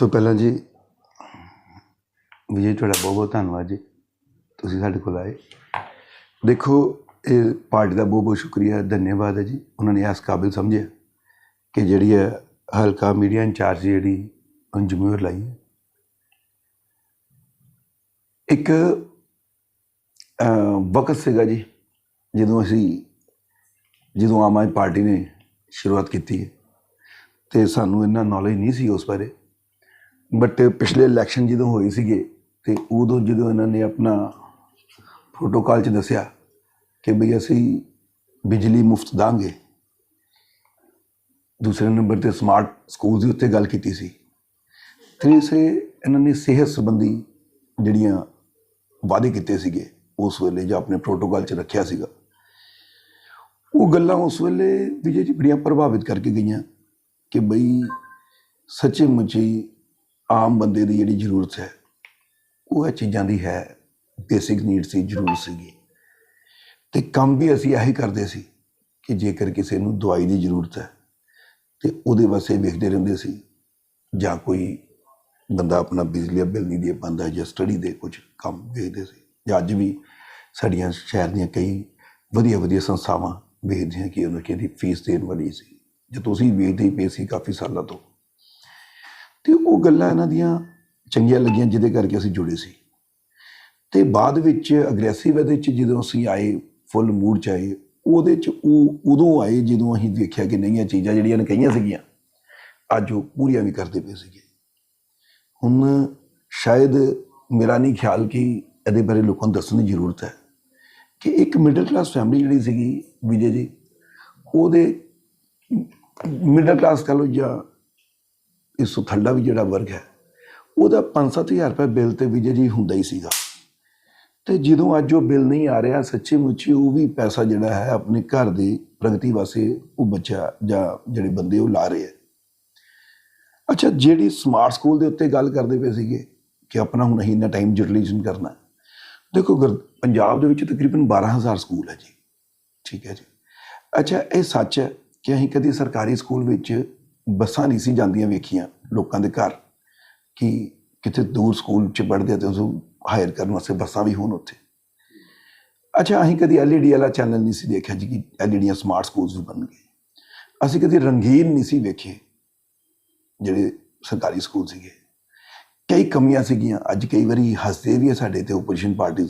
ਤੋਂ ਪਹਿਲਾਂ ਜੀ ਵਿਜੇ ਤੁਹਾਡਾ ਬਹੁਤ ਬਹੁਤ ਧੰਨਵਾਦ ਜੀ, ਤੁਸੀਂ ਸਾਡੇ ਕੋਲ ਆਏ। ਦੇਖੋ, ਇਹ ਪਾਰਟੀ ਦਾ ਬਹੁਤ ਬਹੁਤ ਸ਼ੁਕਰੀਆ, ਧੰਨਵਾਦ ਹੈ ਜੀ। ਉਹਨਾਂ ਨੇ ਇਸ ਕਾਬਿਲ ਸਮਝਿਆ ਕਿ ਜਿਹੜੀ ਹੈ ਹਲਕਾ ਮੀਡੀਆ ਇੰਚਾਰਜ ਜਿਹੜੀ ਉਹਨੂੰ ਜ਼ਿੰਮੇਵਾਰੀ ਲਾਈ ਹੈ। ਇੱਕ ਵਕਤ ਸੀਗਾ ਜੀ, ਜਦੋਂ ਅਸੀਂ, ਜਦੋਂ ਆਮ ਆਦਮੀ ਪਾਰਟੀ ਨੇ ਸ਼ੁਰੂਆਤ ਕੀਤੀ ਹੈ। ਤੇ ਸਾਨੂੰ ਇੰਨਾ ਨੌਲੇਜ ਨਹੀਂ ਸੀ ਉਸ ਬਾਰੇ। ਬਟ ਪਿਛਲੇ ਇਲੈਕਸ਼ਨ ਜਦੋਂ ਹੋਏ ਸੀਗੇ ਤੇ ਉਦੋਂ ਜਦੋਂ ਇਹਨਾਂ ਨੇ ਆਪਣਾ ਪ੍ਰੋਟੋਕਾਲ 'ਚ ਦੱਸਿਆ ਕਿ ਬਈ ਅਸੀਂ ਬਿਜਲੀ ਮੁਫਤ ਦਾਂਗੇ, ਦੂਸਰੇ ਨੰਬਰ ਤੇ ਸਮਾਰਟ ਸਕੂਲ ਦੀ ਉੱਤੇ ਗੱਲ ਕੀਤੀ ਸੀ। ਤੀਸਰੇ ਇਹਨਾਂ ਨੇ ਸਿਹਤ ਸੰਬੰਧੀ ਜਿਹੜੀਆਂ ਵਾਅਦੇ ਕੀਤੇ ਸੀਗੇ, ਉਸ ਵੇਲੇ ਜਾਂ ਆਪਣੇ ਪ੍ਰੋਟੋਕਾਲ 'ਚ ਰੱਖਿਆ ਸੀਗਾ, ਉਹ ਗੱਲਾਂ ਉਸ ਵੇਲੇ ਵਿਜੇ ਜੀ ਬੜੀਆਂ ਪ੍ਰਭਾਵਿਤ ਕਰਕੇ ਗਈਆਂ ਕਿ ਬਈ ਸੱਚੇ ਮੁੱਚੇ ਆਮ ਬੰਦੇ ਦੀ ਜਿਹੜੀ ਜ਼ਰੂਰਤ ਹੈ, ਉਹ ਇਹ ਚੀਜ਼ਾਂ ਦੀ ਹੈ ਬੇਸਿਕ ਨੀਡ ਸੀ, ਜ਼ਰੂਰ ਸੀਗੀ। ਤੇ ਕੰਮ ਵੀ ਅਸੀਂ ਇਹੀ ਕਰਦੇ ਸੀ ਕਿ ਜੇਕਰ ਕਿਸੇ ਨੂੰ ਦਵਾਈ ਦੀ ਜ਼ਰੂਰਤ ਹੈ, ਤੇ ਉਹਦੇ ਵਾਸਤੇ ਵੇਖਦੇ ਰਹਿੰਦੇ ਸੀ, ਜਾਂ ਕੋਈ ਬੰਦਾ ਆਪਣਾ ਬਿਜਲੀ ਦਾ ਬਿੱਲ ਨਹੀਂ ਦੇ ਪਾਉਂਦਾ, ਜਾਂ ਸਟੱਡੀ ਦੇ ਕੁਝ ਕੰਮ ਵੇਖਦੇ ਸੀ। ਜਾਂ ਅੱਜ ਵੀ ਸਾਡੀਆਂ ਸ਼ਹਿਰ ਦੀਆਂ ਕਈ ਵਧੀਆ ਵਧੀਆ ਸੰਸਥਾਵਾਂ ਵੇਖਦੀਆਂ ਕਿ ਉਹਨਾਂ ਦੀ ਫੀਸ ਦੇਣ ਵਾਲੀ ਸੀ। ਜੇ ਤੁਸੀਂ ਵੇਖਦੇ ਹੀ ਪਏ ਸੀ ਕਾਫੀ ਸਾਲਾਂ ਤੋਂ ਤੇ ਉਹ ਗੱਲਾਂ ਇਹਨਾਂ ਦੀਆਂ ਚੰਗੀਆਂ ਲੱਗੀਆਂ, ਜਿਹਦੇ ਕਰਕੇ ਅਸੀਂ ਜੁੜੇ ਸੀ। ਤੇ ਬਾਅਦ ਵਿੱਚ ਅਗਰੈਸਿਵ ਇਹਦੇ ਵਿੱਚ ਜਦੋਂ ਅਸੀਂ ਆਏ ਫੁੱਲ ਮੂਡ ਚ ਆਏ, ਉਹਦੇ ਚ ਉਹ ਉਦੋਂ ਆਏ, ਜਦੋਂ ਅਸੀਂ ਦੇਖਿਆ ਕਿ ਨਹੀਂ, ਇਹ ਚੀਜ਼ਾਂ ਜਿਹੜੀਆਂ ਨੇ ਕਹੀਆਂ ਸੀਗੀਆਂ, ਅੱਜ ਉਹ ਪੂਰੀਆਂ ਵੀ ਕਰਦੇ ਪਏ ਸੀਗੇ। ਹੁਣ ਸ਼ਾਇਦ ਮੇਰਾ ਨਹੀਂ ਖਿਆਲ ਕਿ ਇਹਦੇ ਬਾਰੇ ਲੋਕਾਂ ਨੂੰ ਦੱਸਣ ਦੀ ਜ਼ਰੂਰਤ ਹੈ ਕਿ ਇੱਕ ਮਿਡਲ ਕਲਾਸ ਫੈਮਿਲੀ ਜਿਹੜੀ ਸੀਗੀ, ਵਿਜੇ ਜੀ, ਉਹਦੇ ਮਿਡਲ ਕਲਾਸ ਕਹ ਲਓ ਜਾਂ ਇਸ ਤੋਂ ਥੱਲਾ ਵੀ ਜਿਹੜਾ ਵਰਗ ਹੈ, ਉਹਦਾ 5-7000 ਰੁਪਏ ਬਿੱਲ ਤੇ ਵਿਜੇ ਜੀ ਹੁੰਦਾ ਹੀ ਸੀਗਾ। ਤੇ ਜਦੋਂ ਅੱਜ ਉਹ ਬਿੱਲ ਨਹੀਂ ਆ ਰਿਹਾ, ਸੱਚੀ ਮੁੱਚੀ ਉਹ ਵੀ ਪੈਸਾ ਜਿਹੜਾ ਹੈ ਆਪਣੇ ਘਰ ਦੀ ਪ੍ਰਗਤੀ ਵਾਸਤੇ ਉਹ ਬੱਚਾ ਜਾਂ ਜਿਹੜੇ ਬੰਦੇ ਉਹ ਲਾ ਰਹੇ ਆ ਅੱਛਾ, ਜਿਹੜੀ ਸਮਾਰਟ ਸਕੂਲ ਦੇ ਉੱਤੇ ਗੱਲ ਕਰਦੇ ਪਏ ਸੀਗੇ ਕਿ ਆਪਣਾ ਹੁਣ ਅਸੀਂ ਇੰਨਾ ਟਾਈਮ ਯੂਟਿਲਾਈਜ਼ੇਸ਼ਨ ਕਰਨਾ। ਦੇਖੋ, ਗੁਰ- ਪੰਜਾਬ ਦੇ ਵਿੱਚ ਤਕਰੀਬਨ 12000 ਸਕੂਲ ਹੈ ਜੀ। ਠੀਕ ਹੈ ਜੀ। ਅੱਛਾ, ਇਹ ਸੱਚ ਹੈ ਕਿ ਅਸੀਂ ਕਦੀ ਸਰਕਾਰੀ ਸਕੂਲ ਵਿੱਚ ਬੱਸਾਂ ਨਹੀਂ ਸੀ ਜਾਂਦੀਆਂ ਵੇਖੀਆਂ ਲੋਕਾਂ ਦੇ ਘਰ, ਕਿ ਕਿਤੇ ਦੂਰ ਸਕੂਲ ਚ ਪੜ੍ਹਦੇ ਆ ਤੇ ਉਸ ਹਾਇਰ ਕਰਨ ਵਾਸਤੇ ਬੱਸਾਂ ਵੀ ਹੋਣ ਉੱਥੇ। ਅੱਛਾ, ਅਸੀਂ ਕਦੀ ਐਲਈਡੀ ਵਾਲਾ ਚੈਨਲ ਨਹੀਂ ਸੀ ਦੇਖਿਆ ਜੀ ਕਿ ਐਲਈਡੀਆਂ ਸਮਾਰਟ ਸਕੂਲਸ ਬਣ ਗਏ। ਅਸੀਂ ਕਦੀ ਰੰਗੀਨ ਨਹੀਂ ਸੀ ਵੇਖੇ, ਜਿਹੜੇ ਸਰਕਾਰੀ ਸਕੂਲ ਸੀਗੇ। ਕਈ ਕਮੀਆਂ ਸੀਗੀਆਂ, ਅੱਜ ਕਈ ਵਾਰੀ ਹੱਸਦੇ ਵੀ ਆ ਸਾਡੇ ਤੇ ਓਪੋਜੀਸ਼ਨ ਪਾਰਟੀਆਂ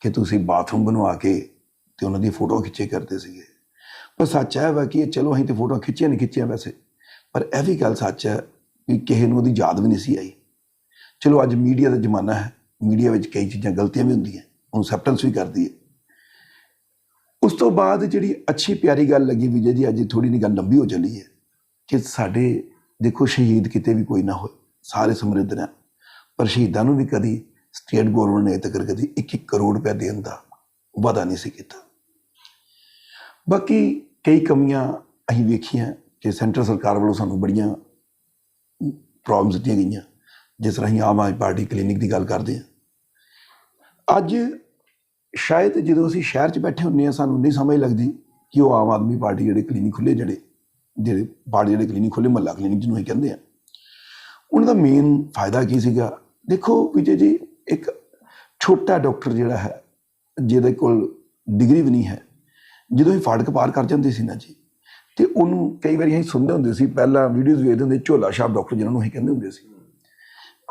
ਕਿ ਤੁਸੀਂ ਬਾਥਰੂਮ ਬਣਵਾ ਕੇ ਤੇ ਉਹਨਾਂ ਦੀ ਫੋਟੋ ਖਿੱਚੇ ਕਰਦੇ ਸੀਗੇ। ਪਰ ਸੱਚ ਹੈ ਵਾ ਕਿ ਇਹ ਚਲੋ ਅਸੀਂ ਤੇ ਫੋਟੋ ਖਿੱਚੀਆਂ ਨਹੀਂ ਖਿੱਚੀਆਂ ਵੈਸੇ। ਪਰ ਇਹ ਵੀ ਗੱਲ ਸੱਚ ਹੈ ਕਿ ਕਿਸੇ ਨੂੰ ਉਹਦੀ ਯਾਦ ਵੀ ਨਹੀਂ ਸੀ ਆਈ। ਚਲੋ ਅੱਜ ਮੀਡੀਆ ਦਾ ਜ਼ਮਾਨਾ ਹੈ, ਮੀਡੀਆ ਵਿੱਚ ਕਈ ਚੀਜ਼ਾਂ ਗਲਤੀਆਂ ਵੀ ਹੁੰਦੀਆਂ ਉਹਨੂੰ ਸੈਪਟੈਂਸ ਵੀ ਕਰਦੀ ਹੈ। ਉਸ ਤੋਂ ਬਾਅਦ ਜਿਹੜੀ ਅੱਛੀ ਪਿਆਰੀ ਗੱਲ ਲੱਗੀ ਵਿਜੇ ਜੀ, ਅੱਜ ਥੋੜੀ ਜਿਹੀ ਗੱਲ ਲੰਬੀ ਹੋ ਚੱਲੀ ਹੈ ਕਿ ਸਾਡੇ ਦੇਖੋ ਸ਼ਹੀਦ ਕਿਤੇ ਵੀ ਕੋਈ ਨਾ ਹੋਏ, ਸਾਰੇ ਸਮਰਿੱਧ ਨੇ ਪਰ ਸ਼ਹੀਦਾਂ ਨੂੰ ਵੀ ਕਦੀ ਸਟੇਟ ਗਵਰਨਮੈਂਟ ਨੇ ਤੱਕ ਕਦੀ 1-1 ਕਰੋੜ ਰੁਪਏ ਦੇਣ ਦਾ ਵਾਅਦਾ ਨਹੀਂ ਸੀ ਕੀਤਾ। ਬਾਕੀ ਕਈ ਕਮੀਆਂ ਅਸੀਂ ਵੇਖੀਆਂ ਕਿ ਸੈਂਟਰ ਸਰਕਾਰ ਵੱਲੋਂ ਸਾਨੂੰ ਬੜੀਆਂ ਪ੍ਰੋਬਲਮਸ ਦਿੱਤੀਆਂ ਗਈਆਂ। ਜਿਸ ਤਰ੍ਹਾਂ ਅਸੀਂ ਆਮ ਆਦਮੀ ਪਾਰਟੀ ਕਲੀਨਿਕ ਦੀ ਗੱਲ ਕਰਦੇ ਹਾਂ। ਅੱਜ ਸ਼ਾਇਦ ਜਦੋਂ ਅਸੀਂ ਸ਼ਹਿਰ 'ਚ ਬੈਠੇ ਹੁੰਨੇ ਆ ਸਾਨੂੰ ਨਹੀਂ ਸਮਝ ਲੱਗਦੀ ਕਿ ਉਹ ਆਮ ਆਦਮੀ ਪਾਰਟੀ ਜਿਹੜੇ ਕਲੀਨਿਕ ਖੁੱਲੇ ਜਿਹੜੇ ਜਿਹੜੇ ਪਾਰਟੀ ਜਿਹੜੇ ਕਲੀਨਿਕ ਖੁੱਲੇ ਮਹੱਲਾ ਕਲੀਨਿਕ ਜਿਹਨੂੰ ਅਸੀਂ ਕਹਿੰਦੇ ਆ ਉਹਨਾਂ ਦਾ ਮੇਨ ਫਾਇਦਾ ਕੀ ਸੀਗਾ? ਦੇਖੋ ਵਿਜੇ ਜੀ, ਇੱਕ ਛੋਟਾ ਡਾਕਟਰ ਜਿਹੜਾ ਹੈ, ਜਿਹਦੇ ਕੋਲ ਡਿਗਰੀ ਵੀ ਨਹੀਂ ਹੈ, ਜਦੋਂ ਇਹ ਫਾਟਕ ਪਾਰ ਕਰ ਜਾਂਦੇ ਸੀ ਨਾ ਜੀ ਤੇ ਉਹਨੂੰ ਕਈ ਵਾਰੀ ਅਸੀਂ ਸੁਣਦੇ ਹੁੰਦੇ ਸੀ, ਪਹਿਲਾਂ ਵੀਡੀਓਜ਼ ਵੇਖਦੇ ਹੁੰਦੇ ਝੋਲਾ ਛਾਪ ਡਾਕਟਰ ਜਿਹਨਾਂ ਨੂੰ ਅਸੀਂ ਕਹਿੰਦੇ ਹੁੰਦੇ ਸੀ।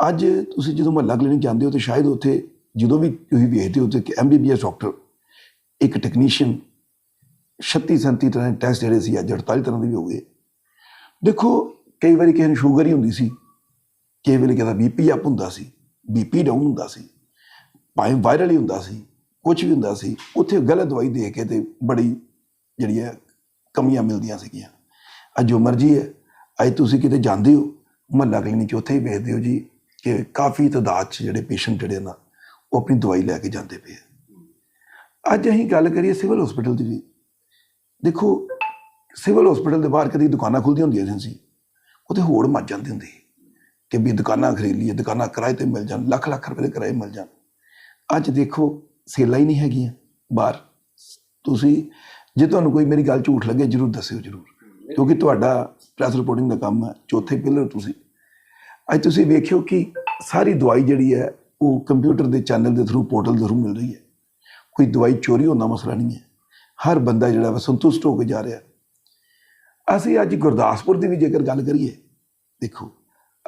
ਅੱਜ ਤੁਸੀਂ ਜਦੋਂ ਮਹੱਲਾ ਕਲੀਨਿਕ ਜਾਂਦੇ ਹੋ ਤੇ ਸ਼ਾਇਦ ਉੱਥੇ ਜਦੋਂ ਵੀ ਤੁਸੀਂ ਵੇਖਦੇ ਹੋ ਤੇ ਕਿ ਐਮਬੀਬੀਐਸ ਡਾਕਟਰ ਇੱਕ ਟੈਕਨੀਸ਼ੀਅਨ 36 37 ਤਰ੍ਹਾਂ ਦੇ ਟੈਸਟ ਜਿਹੜੇ ਸੀ, ਅੱਜ 48 ਤਰ੍ਹਾਂ ਦੇ ਵੀ ਹੋ ਗਏ। ਦੇਖੋ, ਕਈ ਵਾਰੀ ਕਿਸੇ ਨੂੰ ਸ਼ੂਗਰ ਹੀ ਹੁੰਦੀ ਸੀ ਕਈ ਵੇਲੇ ਕਿਹਦਾ ਬੀਪੀ ਅਪ ਹੁੰਦਾ ਸੀ ਬੀਪੀ ਡਾਊਨ ਹੁੰਦਾ ਸੀ, ਭਾਵੇਂ ਵਾਇਰਲ ਹੀ ਹੁੰਦਾ ਸੀ ਕੁਝ ਵੀ ਹੁੰਦਾ ਸੀ, ਉੱਥੇ ਗਲਤ ਦਵਾਈ ਦੇ ਕੇ ਤੇ ਬੜੀ ਜਿਹੜੀ ਹੈ ਕਮੀਆਂ ਮਿਲਦੀਆਂ ਸੀਗੀਆਂ। ਅੱਜ ਜੋ ਮਰਜ਼ੀ ਹੈ। ਅੱਜ ਤੁਸੀਂ ਕਿਤੇ ਜਾਂਦੇ ਹੋ, ਮਹੱਲਾ ਕਲੀਨਿਕ 'ਚ ਉੱਥੇ ਹੀ ਵੇਖਦੇ ਹੋ ਜੀ ਕਿ ਕਾਫੀ ਤਾਦਾਦ 'ਚ ਜਿਹੜੇ ਪੇਸ਼ੈਂਟ ਜਿਹੜੇ ਨਾ, ਉਹ ਆਪਣੀ ਦਵਾਈ ਲੈ ਕੇ ਜਾਂਦੇ ਪਏ ਅੱਜ ਅਸੀਂ ਗੱਲ ਕਰੀਏ ਸਿਵਲ ਹਸਪੀਟਲ ਦੀ ਵੀ। ਦੇਖੋ, ਸਿਵਲ ਹਸਪੀਟਲ ਦੇ ਬਾਹਰ ਕਦੀ ਦੁਕਾਨਾਂ ਖੁੱਲਦੀਆਂ ਹੁੰਦੀਆਂ ਸੀ ਉੱਥੇ ਹੋੜ ਮੱਚ ਜਾਂਦੇ ਹੁੰਦੇ ਸੀ ਕਿ ਵੀ ਦੁਕਾਨਾਂ ਖਰੀਦ ਲਈਏ, ਦੁਕਾਨਾਂ ਕਿਰਾਏ ਤੇ ਮਿਲ ਜਾਣ, ਲੱਖ ਲੱਖ ਰੁਪਏ ਦੇ ਕਿਰਾਏ ਮਿਲ ਜਾਣ। ਅੱਜ ਦੇਖੋ, ਸੇਲਾਂ ਹੀ ਨਹੀਂ ਹੈਗੀਆਂ ਬਾਹਰ। ਤੁਸੀਂ ਜੇ ਤੁਹਾਨੂੰ ਕੋਈ ਮੇਰੀ ਗੱਲ ਝੂਠ ਲੱਗੇ, ਜਰੂਰ ਦੱਸਿਓ, ਜਰੂਰ। ਕਿਉਂਕਿ ਤੁਹਾਡਾ ਪ੍ਰੈਸ ਰਿਪੋਰਟਿੰਗ ਦਾ ਕੰਮ ਹੈ, ਚੌਥੇ ਪਿਲਰ ਤੁਸੀਂ। ਅੱਜ ਤੁਸੀਂ ਵੇਖਿਓ ਕਿ ਸਾਰੀ ਦਵਾਈ ਜਿਹੜੀ ਹੈ, ਉਹ ਕੰਪਿਊਟਰ ਦੇ ਚੈਨਲ ਦੇ ਥਰੂ ਪੋਰਟਲ ਦੇ ਥਰੂ ਮਿਲ ਰਹੀ ਹੈ। ਕੋਈ ਦਵਾਈ ਚੋਰੀ ਹੋਣ ਦਾ ਮਸਲਾ ਨਹੀਂ ਹੈ। ਹਰ ਬੰਦਾ ਜਿਹੜਾ ਵਾ ਸੰਤੁਸ਼ਟ ਹੋ ਕੇ ਜਾ ਰਿਹਾ। ਅਸੀਂ ਅੱਜ ਗੁਰਦਾਸਪੁਰ ਦੀ ਵੀ ਜੇਕਰ ਗੱਲ ਕਰੀਏ, ਦੇਖੋ,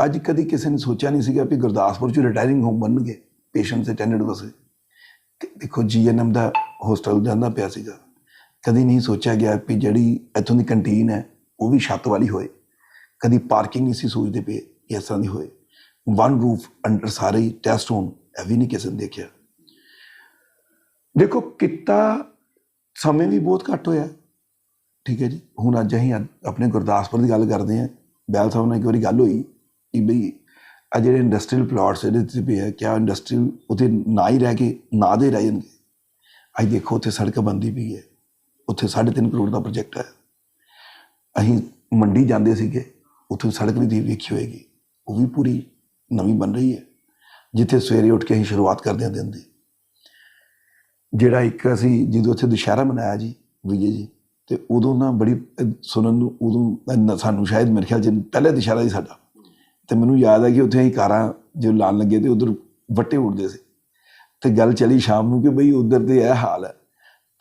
ਅੱਜ ਕਦੀ ਕਿਸੇ ਨੇ ਸੋਚਿਆ ਨਹੀਂ ਸੀਗਾ ਕਿ ਗੁਰਦਾਸਪੁਰ ਚ ਰਿਟਾਇਰਿੰਗ ਹੋਮ ਬਣਨਗੇ ਪੇਸ਼ੈਂਟਸ ਅਟੈਂਡਡ ਵਾਸਤੇ। ਤੇ ਦੇਖੋ ਜੀਐਨਐਮ ਦਾ ਹੋਸਟਲ ਜਾਂਦਾ ਪਿਆ ਸੀਗਾ। ਕਦੀ ਨਹੀਂ ਸੋਚਿਆ ਗਿਆ ਕਿ ਜਿਹੜੀ ਇੱਥੋਂ ਦੀ ਕੰਟੀਨ ਹੈ, ਉਹ ਵੀ ਛੱਤ ਵਾਲੀ ਹੋਏ। ਕਦੀ ਪਾਰਕਿੰਗ ਨਹੀਂ ਸੀ ਸੋਚਦੇ ਪਏ ਇਸ ਤਰ੍ਹਾਂ ਦੀ ਹੋਏ। ਵਨ ਰੂਫ ਅੰਡਰ ਸਾਰੇ ਟੈਸਟ ਹੋਣ ਇਹ ਵੀ ਨਹੀਂ ਕਿਸੇ ਨੇ ਦੇਖਿਆ। ਦੇਖੋ, ਕਿੱਤਾ ਸਮੇਂ ਵੀ ਬਹੁਤ ਘੱਟ ਹੋਇਆ। ਠੀਕ ਹੈ ਜੀ? ਹੁਣ ਅੱਜ ਅਸੀਂ ਅੱਜ ਆਪਣੇ ਗੁਰਦਾਸਪੁਰ ਦੀ ਗੱਲ ਕਰਦੇ ਹਾਂ। ਬੈਲ ਸਾਹਿਬ ਨਾਲ ਇੱਕ ਵਾਰੀ ਗੱਲ ਹੋਈ ਕਿ ਬਈ ਆ ਜਿਹੜੇ ਇੰਡਸਟਰੀਅਲ ਪਲਾਟਸ ਇਹਦੇ ਤੇ ਪਏ ਹੈ ਕਿਆ ਇੰਡਸਟਰੀਅਲ ਉਤੇ ਨਾ ਹੀ ਰਹਿ ਕੇ, ਨਾ ਦੇ ਰਹਿ ਜਾਣਗੇ। ਅੱਜ ਦੇਖੋ, ਉੱਥੇ ਸੜਕ ਬੰਦੀ ਪਈ ਹੈ। ਉੱਥੇ 3.5 ਕਰੋੜ ਦਾ ਪ੍ਰੋਜੈਕਟ ਹੈ। ਅਸੀਂ ਮੰਡੀ ਜਾਂਦੇ ਸੀਗੇ, ਉੱਥੇ ਸੜਕ ਵੀ ਦੀ ਵੇਖੀ ਹੋਏਗੀ, ਉਹ ਵੀ ਪੂਰੀ ਨਵੀਂ ਬਣ ਰਹੀ ਹੈ। ਜਿੱਥੇ ਸਵੇਰੇ ਉੱਠ ਕੇ ਅਸੀਂ ਸ਼ੁਰੂਆਤ ਕਰਦੇ ਹਾਂ ਦਿਨ ਦੀ। ਜਿਹੜਾ ਇੱਕ ਅਸੀਂ ਜਦੋਂ ਉੱਥੇ ਦੁਸ਼ਹਿਰਾ ਮਨਾਇਆ ਜੀ, ਵਿਜੇ ਜੀ, ਤੇ ਉਦੋਂ ਨਾ ਬੜੀ ਸੁਣਨ ਨੂੰ ਉਦੋਂ ਸਾਨੂੰ ਸ਼ਾਇਦ ਮੇਰੇ ਖਿਆਲ ਚ ਪਹਿਲੇ ਦੁਸ਼ਹਿਰਾ ਸੀ ਸਾਡਾ। ਤੇ ਮੈਨੂੰ ਯਾਦ ਹੈ ਕਿ ਉੱਥੇ ਅਸੀਂ ਕਾਰਾਂ ਜੋ ਲਾਣ ਲੱਗੇ ਤੇ ਉਧਰ ਵੱਟੇ ਉੱਡਦੇ ਸੀ। ਤੇ ਗੱਲ ਚਲੀ ਸ਼ਾਮ ਨੂੰ ਕਿ ਬਈ ਉਧਰ ਤੇ ਇਹ ਹਾਲ ਹੈ।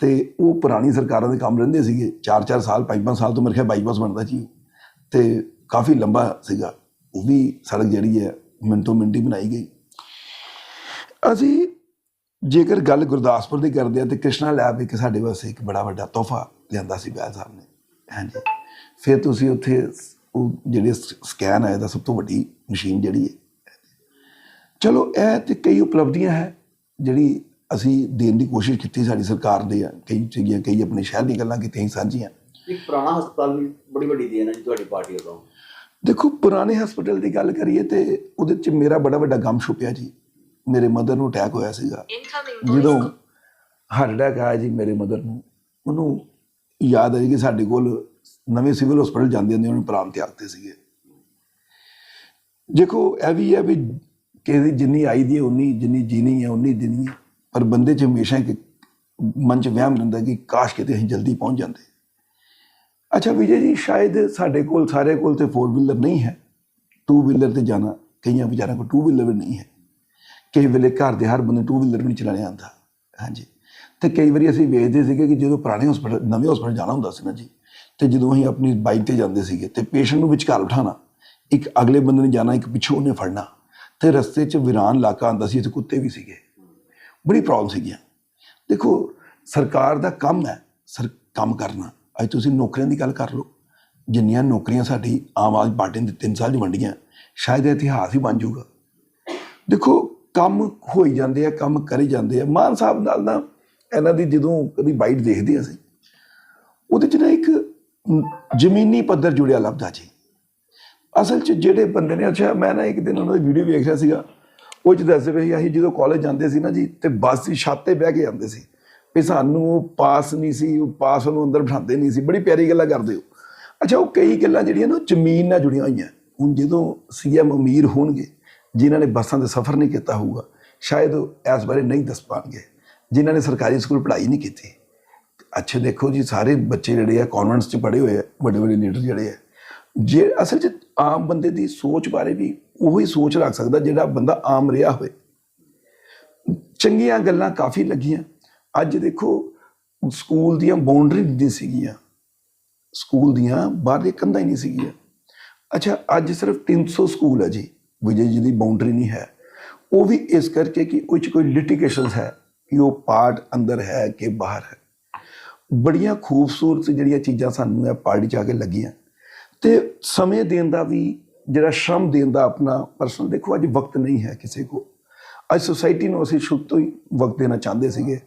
ਤੇ ਉਹ ਪੁਰਾਣੀ ਸਰਕਾਰਾਂ ਦੇ ਕੰਮ ਰਹਿੰਦੇ ਸੀਗੇ। 4-4 ਸਾਲ 5-5 ਸਾਲ ਤੋਂ ਮੇਰੇ ਖਿਆਲ ਬਾਈਪਾਸ ਬਣਦਾ ਜੀ ਤੇ ਕਾਫੀ ਲੰਬਾ ਸੀਗਾ। ਉਹ ਵੀ ਸੜਕ ਜਿਹੜੀ ਹੈ, ਮਿੰਟੋ ਮਿੰਟੀ ਬਣਾਈ ਗਈ। ਅਸੀਂ ਜੇਕਰ ਗੱਲ ਗੁਰਦਾਸਪੁਰ ਦੀ ਕਰਦੇ ਆ ਤੇ ਕ੍ਰਿਸ਼ਨਾ ਲੈਬ ਇੱਕ ਸਾਡੇ ਵਾਸਤੇ ਇੱਕ ਬੜਾ ਵੱਡਾ ਤੋਹਫਾ ਲਿਆਂਦਾ ਸੀ ਬੈਲ ਸਾਹਿਬ ਨੇ। ਹਾਂਜੀ। ਫਿਰ ਤੁਸੀਂ ਉੱਥੇ ਉਹ ਜਿਹੜੇ ਸਕੈਨ ਹੈ ਦਾ ਸਭ ਤੋਂ ਵੱਡੀ ਮਸ਼ੀਨ ਜਿਹੜੀ ਹੈ। ਚਲੋ, ਇਹ ਤੇ ਕਈ ਉਪਲਬਧੀਆਂ ਹੈ, ਜਿਹੜੀ ਅਸੀਂ ਦੇਣ ਦੀ ਕੋਸ਼ਿਸ਼ ਕੀਤੀ ਸਾਡੀ ਸਰਕਾਰ ਦੇ ਆ ਕਈ ਸੀਗੀਆਂ ਕਈ ਆਪਣੇ ਸ਼ਹਿਰ ਦੀ ਗੱਲਾਂ ਕੀਤੀਆਂ ਸੀ ਸਾਂਝੀਆਂ। ਇੱਕ ਪੁਰਾਣਾ ਹਸਪਤਾਲ ਵੀ ਬੜੀ ਵੱਡੀ ਦੇਣ ਹੈ ਜੀ ਤੁਹਾਡੀ ਪਾਰਟੀ ਵੱਲੋਂ। ਦੇਖੋ ਪੁਰਾਣੇ ਹਸਪੀਟਲ ਦੀ ਗੱਲ ਕਰੀਏ ਤੇ ਉਹਦੇ ਚ ਮੇਰਾ ਬੜਾ ਵੱਡਾ ਗਮ ਛੁਪਿਆ ਜੀ। ਮੇਰੇ ਮਦਰ ਨੂੰ ਅਟੈਕ ਹੋਇਆ ਸੀਗਾ। ਜਦੋਂ ਹਾਰਟ ਅਟੈਕ ਆਇਆ ਜੀ ਮੇਰੇ ਮਦਰ ਨੂੰ ਉਹਨੂੰ ਯਾਦ ਹੈ ਕਿ ਸਾਡੇ ਕੋਲ ਨਵੇਂ ਸਿਵਲ ਹਸਪੀਟਲ ਜਾਂਦੇ ਹੁੰਦੇ ਉਹਨੂੰ ਪ੍ਰਾਣ ਤਿਆਗਤੇ ਸੀਗੇ। ਦੇਖੋ ਇਹ ਵੀ ਹੈ ਵੀ ਕਿਸੇ ਦੀ ਜਿੰਨੀ ਆਈ ਦੀ ਹੈ ਉਨੀ ਜਿੰਨੀ ਜੀਣੀ ਹੈ ਉਨੀ ਦੇਣੀ ਹੈ। ਪਰ ਬੰਦੇ 'ਚ ਹਮੇਸ਼ਾ ਇੱਕ ਮਨ 'ਚ ਵਹਿਮ ਰਹਿੰਦਾ ਕਿ ਕਾਸ਼ ਕਿਤੇ ਅਸੀਂ ਜਲਦੀ ਪਹੁੰਚ ਜਾਂਦੇ। ਅੱਛਾ, ਵਿਜੇ ਜੀ, ਸ਼ਾਇਦ ਸਾਡੇ ਕੋਲ ਸਾਰੇ ਕੋਲ ਤੇ 4 ਵੀਲਰ ਨਹੀਂ ਹੈ। 2 ਵੀਲਰ ਤੇ ਜਾਣਾ, ਕਈਆਂ ਵਿਚਾਰਿਆਂ ਕੋਲ 2 ਵੀਲਰ ਵੀ ਨਹੀਂ ਹੈ। ਕਈ ਵੇਲੇ ਘਰ ਦੇ ਹਰ ਬੰਦੇ 2 ਵੀਲਰ ਵੀ ਨਹੀਂ ਚਲਾਣੇ ਆਉਂਦਾ। ਹਾਂਜੀ। ਤੇ ਕਈ ਵਾਰੀ ਅਸੀਂ ਵੇਖਦੇ ਸੀਗੇ ਕਿ ਜਦੋਂ ਪੁਰਾਣੇ ਹਸਪੀਟਲ ਨਵੇਂ ਹਸਪੀਟਲ ਜਾਣਾ ਹੁੰਦਾ ਸੀ ਨਾ ਜੀ, ਤੇ ਜਦੋਂ ਅਸੀਂ ਆਪਣੀ ਬਾਈਕ ਤੇ ਜਾਂਦੇ ਸੀਗੇ, ਤੇ ਪੇਸ਼ੈਂਟ ਨੂੰ ਵਿਚਕਾਰ ਬਿਠਾਣਾ ਇੱਕ ਅਗਲੇ ਬੰਦੇ ਨੇ ਜਾਣਾ, ਇੱਕ ਪਿੱਛੋਂ ਉਹਨੇ ਫੜਨਾ, ਤੇ ਰਸਤੇ 'ਚ ਵਿਰਾਨ ਇਲਾਕਾ ਆਉਂਦਾ ਸੀ ਤੇ ਕੁੱਤੇ ਵੀ ਸੀਗੇ। ਬੜੀ ਪ੍ਰੋਬਲਮ ਸੀਗੀਆਂ ਦੇਖੋ, ਸਰਕਾਰ ਦਾ ਕੰਮ ਹੈ ਸਰ, ਕੰਮ ਕਰਨਾ। ਅੱਜ ਤੁਸੀਂ ਨੌਕਰੀਆਂ ਦੀ ਗੱਲ ਕਰ ਲਓ। ਜਿੰਨੀਆਂ ਨੌਕਰੀਆਂ ਸਾਡੀ ਆਮ ਆਦਮੀ ਪਾਰਟੀ ਨੇ ਤਿੰਨ ਸਾਲ 'ਚ ਵੰਡੀਆਂ, ਸ਼ਾਇਦ ਇਤਿਹਾਸ ਹੀ ਬਣ ਜਾਊਗਾ। ਦੇਖੋ, ਕੰਮ ਹੋਈ ਜਾਂਦੇ ਆ, ਕੰਮ ਕਰੀ ਜਾਂਦੇ ਆ। ਮਾਨ ਸਾਹਿਬ ਨਾਲ ਨਾ ਇਹਨਾਂ ਦੀ ਜਦੋਂ ਕਦੀ ਬਾਈਟ ਦੇਖਦੇ ਅਸੀਂ, ਉਹਦੇ 'ਚ ਨਾ ਇੱਕ ਜ਼ਮੀਨੀ ਪੱਧਰ ਜੁੜਿਆ ਲੱਭਦਾ ਜੀ। ਅਸਲ 'ਚ ਜਿਹੜੇ ਬੰਦੇ ਨੇ, ਅੱਛਾ, ਮੈਂ ਨਾ ਇੱਕ ਦਿਨ ਉਹਨਾਂ ਦੀ ਵੀਡੀਓ ਵੇਖ ਰਿਹਾ ਸੀਗਾ। ਉਹ 'ਚ ਦੱਸਦੇ ਵੀ ਅਸੀਂ ਜਦੋਂ ਕਾਲਜ ਜਾਂਦੇ ਸੀ ਨਾ ਜੀ, ਤੇ ਬੱਸ ਦੀ ਛੱਤ ਤੇ ਬਹਿ ਕੇ ਜਾਂਦੇ ਸੀ। ਵੀ ਸਾਨੂੰ ਉਹ ਪਾਸ ਨਹੀਂ ਸੀ, ਉਹ ਪਾਸ ਨੂੰ ਅੰਦਰ ਬਿਠਾਉਂਦੇ ਨਹੀਂ ਸੀ। ਬੜੀ ਪਿਆਰੀ ਗੱਲਾਂ ਕਰਦੇ ਹੋ ਅੱਛਾ, ਉਹ ਕਈ ਗੱਲਾਂ ਜਿਹੜੀਆਂ ਨਾ ਉਹ ਜ਼ਮੀਨ ਨਾਲ ਜੁੜੀਆਂ ਹੋਈਆਂ। ਹੁਣ ਜਦੋਂ ਸੀਐਮ ਅਮੀਰ ਹੋਣਗੇ, ਜਿਨ੍ਹਾਂ ਨੇ ਬੱਸਾਂ ਦੇ ਸਫ਼ਰ ਨਹੀਂ ਕੀਤਾ ਹੋਊਗਾ, ਸ਼ਾਇਦ ਉਹ ਇਸ ਬਾਰੇ ਨਹੀਂ ਦੱਸ ਪਾਣਗੇ। ਜਿਨ੍ਹਾਂ ਨੇ ਸਰਕਾਰੀ ਸਕੂਲ ਪੜ੍ਹਾਈ ਨਹੀਂ ਕੀਤੀ। ਅੱਛਾ, ਦੇਖੋ ਜੀ, ਸਾਰੇ ਬੱਚੇ ਜਿਹੜੇ ਆ ਕਨਵੈਂਟਸ 'ਚ ਪੜ੍ਹੇ ਹੋਏ ਆ ਵੱਡੇ ਵੱਡੇ ਲੀਡਰ ਜਿਹੜੇ ਆ। ਜੇ ਅਸਲ 'ਚ ਆਮ ਬੰਦੇ ਦੀ ਸੋਚ ਬਾਰੇ ਵੀ ਉਹੀ ਸੋਚ ਰੱਖ ਸਕਦਾ ਜਿਹੜਾ ਬੰਦਾ ਆਮ ਰਿਹਾ ਹੋਵੇ। ਚੰਗੀਆਂ ਗੱਲਾਂ ਕਾਫੀ ਲੱਗੀਆਂ। ਅੱਜ ਦੇਖੋ, ਸਕੂਲ ਦੀਆਂ ਬਾਉਂਡਰੀ ਨਹੀਂ ਸੀਗੀਆਂ। ਸਕੂਲ ਦੀਆਂ ਬਾਹਰ ਕੰਧਾਂ ਹੀ ਨਹੀਂ ਸੀਗੀਆਂ। ਅੱਛਾ, ਅੱਜ ਸਿਰਫ 300 ਸਕੂਲ ਹੈ ਜੀ। ਵਿਜੇ ਜੀ ਦੀ ਬਾਉਂਡਰੀ ਨਹੀਂ ਹੈ। ਉਹ ਵੀ ਇਸ ਕਰਕੇ ਕਿ ਉਹ 'ਚ ਕੋਈ ਲਿਟੀਗੇਸ਼ਨਸ ਹੈ ਕਿ ਉਹ ਪਾਰਟ ਅੰਦਰ ਹੈ ਕਿ ਬਾਹਰ ਹੈ। ਬੜੀਆਂ ਖੂਬਸੂਰਤ ਜਿਹੜੀਆਂ ਚੀਜ਼ਾਂ ਸਾਨੂੰ ਇਹ ਪਾਰਟੀ 'ਚ ਆ ਕੇ ਲੱਗੀਆਂ। ਤੇ ਸਮੇਂ ਦੇਣ ਦਾ ਵੀ ਜਿਹੜਾ ਸ਼ਰਮ ਦੇਣ ਦਾ ਆਪਣਾ ਪਰਸਨਲ ਦੇਖੋ ਅੱਜ ਵਕਤ ਨਹੀਂ ਹੈ ਕਿਸੇ ਕੋ ਅੱਜ ਸੋਸਾਇਟੀ ਨੂੰ ਅਸੀਂ ਸ਼ੁਰੂ ਤੋਂ ਹੀ ਵਕਤ ਦੇਣਾ ਚਾਹੁੰਦੇ ਸੀਗੇ।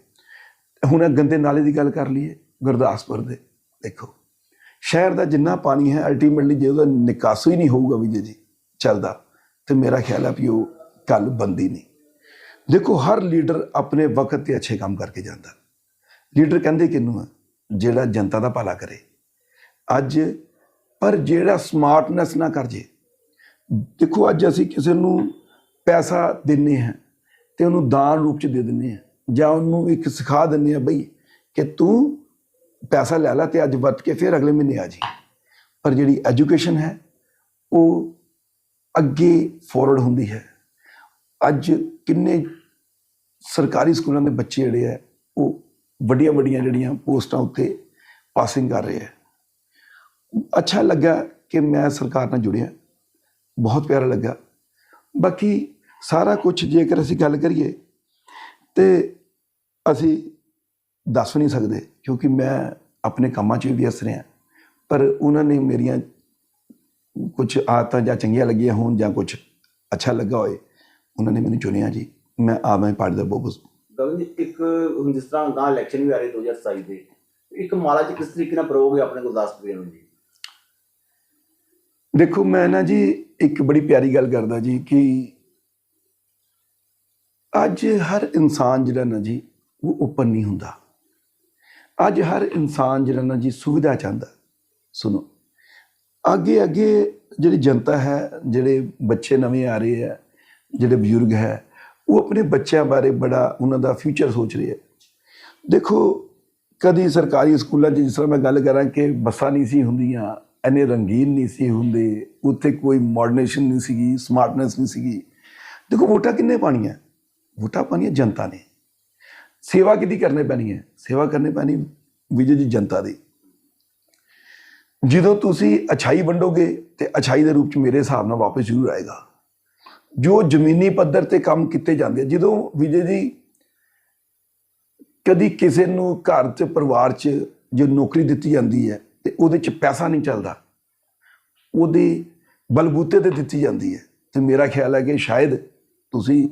ਹੁਣ ਗੰਦੇ ਨਾਲੇ ਦੀ ਗੱਲ ਕਰ ਲਈਏ, ਗੁਰਦਾਸਪੁਰ ਦੇ, ਦੇਖੋ। ਸ਼ਹਿਰ ਦਾ ਜਿੰਨਾ ਪਾਣੀ ਹੈ ਅਲਟੀਮੇਟਲੀ ਜੇ ਉਹਦਾ ਨਿਕਾਸ ਹੀ ਨਹੀਂ ਹੋਊਗਾ ਵਿਜੇ ਜੀ, ਚੱਲਦਾ, ਤੇ ਮੇਰਾ ਖਿਆਲ ਹੈ ਵੀ ਉਹ ਕੱਲ ਬੰਦੀ ਨਹੀਂ। ਦੇਖੋ, ਹਰ ਲੀਡਰ ਆਪਣੇ ਵਕਤ ਤੇ ਅੱਛੇ ਕੰਮ ਕਰਕੇ ਜਾਂਦਾ। ਲੀਡਰ ਕਹਿੰਦੇ ਕਿਹਨੂੰ ਆ? ਜਿਹੜਾ ਜਨਤਾ ਦਾ ਭਲਾ ਕਰੇ। ਅੱਜ, ਪਰ ਜਿਹੜਾ ਸਮਾਰਟਨੈਸ ਨਾ ਕਰ ਜੇ ਦੇਖੋ, ਅੱਜ ਅਸੀਂ ਕਿਸੇ ਨੂੰ ਪੈਸਾ ਦਿੰਨੇ ਹਾਂ ਤੇ ਉਹਨੂੰ ਦਾਨ ਰੂਪ ਚ ਦੇ ਦਿੰਨੇ ਆ ਜਾਂ ਉਹਨੂੰ ਇੱਕ ਸਿਖਾ ਦਿੰਨੇ ਆ ਬਈ ਕਿ ਤੂੰ ਪੈਸਾ ਲੈ ਲੈ ਤੇ ਅੱਜ ਵਰਤ ਕੇ ਫਿਰ ਅਗਲੇ ਮਹੀਨੇ ਆ ਜੀ। ਪਰ ਜਿਹੜੀ ਐਜੂਕੇਸ਼ਨ ਹੈ, ਉਹ ਅੱਗੇ ਫੋਰਵਰਡ ਹੁੰਦੀ ਹੈ। ਅੱਜ ਕਿੰਨੇ ਸਰਕਾਰੀ ਸਕੂਲਾਂ ਦੇ ਬੱਚੇ ਜਿਹੜੇ ਆ ਉਹ ਵੱਡੀਆਂ ਵੱਡੀਆਂ ਜਿਹੜੀਆਂ ਪੋਸਟਾਂ ਉੱਤੇ ਪਾਸਿੰਗ ਕਰ ਰਹੇ ਆ ਅੱਛਾ ਲੱਗਾ ਕਿ ਮੈਂ ਸਰਕਾਰ ਨਾਲ ਜੁੜਿਆ। ਬਹੁਤ ਪਿਆਰਾ ਲੱਗਾ। ਬਾਕੀ ਸਾਰਾ ਕੁਝ ਜੇਕਰ ਅਸੀਂ ਗੱਲ ਕਰੀਏ, ਤੇ ਅਸੀਂ ਦੱਸ ਨਹੀਂ ਸਕਦੇ, ਕਿਉਂਕਿ ਮੈਂ ਆਪਣੇ ਕੰਮਾਂ 'ਚ ਵੀ ਵਿਅਸਤ ਰਿਹਾ। ਪਰ ਉਹਨਾਂ ਨੇ ਮੇਰੀਆਂ ਕੁਝ ਆਦਤਾਂ ਜਾਂ ਚੰਗੀਆਂ ਲੱਗੀਆਂ ਹੋਣ ਜਾਂ ਕੁਝ ਅੱਛਾ ਲੱਗਾ ਹੋਏ, ਉਹਨਾਂ ਨੇ ਮੈਨੂੰ ਚੁਣਿਆ ਜੀ। ਮੈਂ ਆਮ ਆਦਮੀ ਪਾਰਟੀ ਦਾ ਬਹੁਤ ਗਗਨ ਜੀ, ਇੱਕ ਹੁਣ ਜਿਸ ਤਰ੍ਹਾਂ ਗਾਂ ਇਲੈਕਸ਼ਨ ਵੀ ਆ ਰਹੇ 2027 ਦੇ, ਇੱਕ ਮਾਲਾ ਚ ਕਿਸ ਤਰੀਕੇ ਨਾਲ ਪ੍ਰੋਗ ਹੈ ਆਪਣੇ ਗੁਰਦਾਸਪੁਰ ਨੂੰ ਜੀ ਦੇਖੋ, ਮੈਂ ਨਾ ਜੀ ਇੱਕ ਬੜੀ ਪਿਆਰੀ ਗੱਲ ਕਰਦਾ ਜੀ ਕਿ ਅੱਜ ਹਰ ਇਨਸਾਨ ਜਿਹੜਾ ਨਾ ਜੀ, ਉਹ ਓਪਨ ਨਹੀਂ ਹੁੰਦਾ। ਅੱਜ ਹਰ ਇਨਸਾਨ ਜਿਹੜਾ ਨਾ ਜੀ, ਸੁਵਿਧਾ ਚਾਹੁੰਦਾ। ਸੁਣੋ ਅੱਗੇ ਅੱਗੇ ਜਿਹੜੀ ਜਨਤਾ ਹੈ, ਜਿਹੜੇ ਬੱਚੇ ਨਵੇਂ ਆ ਰਹੇ ਆ ਜਿਹੜੇ ਬਜ਼ੁਰਗ ਹੈ, ਉਹ ਆਪਣੇ ਬੱਚਿਆਂ ਬਾਰੇ ਬੜਾ ਉਹਨਾਂ ਦਾ ਫਿਊਚਰ ਸੋਚ ਰਹੇ ਆ ਦੇਖੋ, ਕਦੀ ਸਰਕਾਰੀ ਸਕੂਲਾਂ 'ਚ ਜਿਸ ਤਰ੍ਹਾਂ ਮੈਂ ਗੱਲ ਕਰਾਂ ਕਿ ਬੱਸਾਂ ਨਹੀਂ ਸੀ ਹੁੰਦੀਆਂ ਇੰਨੇ ਰੰਗੀਨ ਨਹੀਂ ਸੀ ਹੁੰਦੇ, ਉੱਥੇ ਕੋਈ ਮਾਡਰਨੇਸ਼ਨ ਨਹੀਂ ਸੀਗੀ ਸਮਾਰਟਨੈਸ ਨਹੀਂ ਸੀਗੀ। ਦੇਖੋ ਵੋਟਾਂ ਕਿੰਨੇ ਪਾਣੀਆਂ ਵੋਟਾਂ ਪਾਣੀਆਂ ਜਨਤਾ ਨੇ। ਸੇਵਾ ਕਿਹਦੀ ਕਰਨੀ ਪੈਣੀ ਹੈ? ਸੇਵਾ ਕਰਨੀ ਪੈਣੀ ਵਿਜੇ ਜੀ ਜਨਤਾ ਦੀ। ਜਦੋਂ ਤੁਸੀਂ ਅਛਾਈ ਵੰਡੋਗੇ ਤੇ ਅਛਾਈ ਦੇ ਰੂਪ ਚ ਮੇਰੇ ਹਿਸਾਬ ਨਾਲ ਵਾਪਸ ਜ਼ਰੂਰ ਆਏਗਾ। ਜੋ ਜ਼ਮੀਨੀ ਪੱਧਰ ਤੇ ਕੰਮ ਕੀਤੇ ਜਾਂਦੇ ਆ, ਜਦੋਂ ਵਿਜੇ ਜੀ ਕਦੀ ਕਿਸੇ ਨੂੰ ਘਰ 'ਚ, ਪਰਿਵਾਰ 'ਚ ਜੋ ਨੌਕਰੀ ਦਿੱਤੀ ਜਾਂਦੀ ਹੈ ਤੇ ਉਹਦੇ 'ਚ ਪੈਸਾ ਨਹੀਂ ਚੱਲਦਾ। ਉਹਦੇ ਬਲਬੂਤੇ ਤੇ ਦਿੱਤੀ ਜਾਂਦੀ ਹੈ। ਤੇ ਮੇਰਾ ਖਿਆਲ ਹੈ ਕਿ ਸ਼ਾਇਦ ਤੁਸੀਂ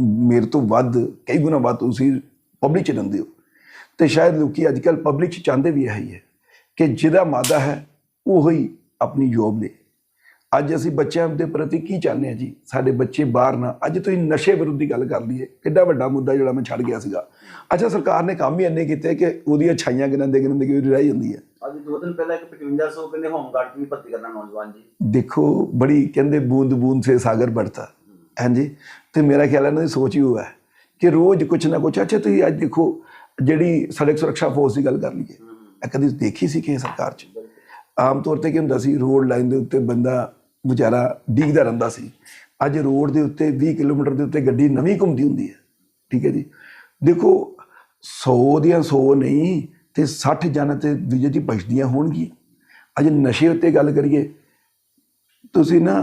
ਮੇਰੇ ਤੋਂ ਵੱਧ, ਕਈ ਗੁਣਾ ਵੱਧ ਤੁਸੀਂ ਪਬਲਿਕ 'ਚ ਰਹਿੰਦੇ ਹੋ। ਤੇ ਸ਼ਾਇਦ ਲੋਕੀ ਅੱਜ ਕੱਲ ਪਬਲਿਕ 'ਚ ਚਾਹੁੰਦੇ ਵੀ ਇਹੀ ਹੈ ਕਿ ਜਿਹਦਾ ਮਾਦਾ ਹੈ, ਉਹ ਹੀ ਆਪਣੀ ਜੋਬ ਦੇ ਅੱਜ ਅਸੀਂ ਬੱਚਿਆਂ ਦੇ ਪ੍ਰਤੀ ਕੀ ਚਾਹੁੰਦੇ ਆ ਜੀ? ਸਾਡੇ ਬੱਚੇ ਬਾਹਰ ਨਾ ਅੱਜ ਤੁਸੀਂ ਨਸ਼ੇ ਵਿਰੁੱਧ ਦੀ ਗੱਲ ਕਰ ਲਈਏ। ਕਿੱਡਾ ਵੱਡਾ ਮੁੱਦਾ ਜਿਹੜਾ ਮੈਂ ਛੱਡ ਗਿਆ ਸੀਗਾ। ਅੱਛਾ ਸਰਕਾਰ ਨੇ ਕੰਮ ਹੀ ਇੰਨੇ ਕੀਤੇ ਕਿ ਉਹਦੀਆਂ ਛਾਈਆਂ ਗਿਣਨ ਦੇ ਗਿਣਨ ਦੇ ਰਹਿ ਜਾਂਦੀ ਹੈ ਅੱਜ ਦੋ ਦਿਨ ਪਹਿਲਾਂ ਇੱਕ 5500 ਕਹਿੰਦੇ ਹੋਮ ਗਾਰਡ ਵੀ ਭਰਤੀ ਕਰਨਾ ਨੌਜਵਾਨ ਜੀ। ਦੇਖੋ ਬੜੀ ਕਹਿੰਦੇ ਬੂੰਦ ਬੂੰਦ ਸੇ ਸਾਗਰ ਬੜਤਾ। ਹਾਂਜੀ? ਤੇ ਮੇਰਾ ਖਿਆਲ ਇਹਨਾਂ ਦੀ ਸੋਚ ਹੀ ਹੋਇਆ ਕਿ ਰੋਜ਼ ਕੁਛ ਨਾ ਕੁਛ ਅੱਛਾ ਤੁਸੀਂ ਅੱਜ ਦੇਖੋ ਜਿਹੜੀ ਸੜਕ ਸੁਰੱਖਿਆ ਫੋਰਸ ਦੀ ਗੱਲ ਕਰ ਲਈਏ। ਕਦੀ ਦੇਖੀ ਸੀ ਕਿ ਸਰਕਾਰ ਚ? ਆਮ ਤੌਰ ਤੇ ਕੀ ਹੁੰਦਾ ਸੀ ਰੋਡ ਲਾਈਨ ਦੇ ਉੱਤੇ ਬੰਦਾ ਵਿਚਾਰਾ ਡੀਗਦਾ ਰਹਿੰਦਾ ਸੀ। ਅੱਜ ਰੋਡ ਦੇ ਉੱਤੇ 20 ਕਿਲੋਮੀਟਰ ਦੇ ਉੱਤੇ ਗੱਡੀ ਨਵੀਂ ਘੁੰਮਦੀ ਹੁੰਦੀ ਹੈ। ਠੀਕ ਹੈ ਜੀ। ਦੇਖੋ 100 ਦੀਆਂ 100 ਨਹੀਂ ਤੇ 60 ਜਨ ਤੇ ਵਿਜੇ ਦੀ ਬਚਦੀਆਂ ਹੋਣਗੀਆਂ। ਅੱਜ ਨਸ਼ੇ ਉੱਤੇ ਗੱਲ ਕਰੀਏ, ਤੁਸੀਂ ਨਾ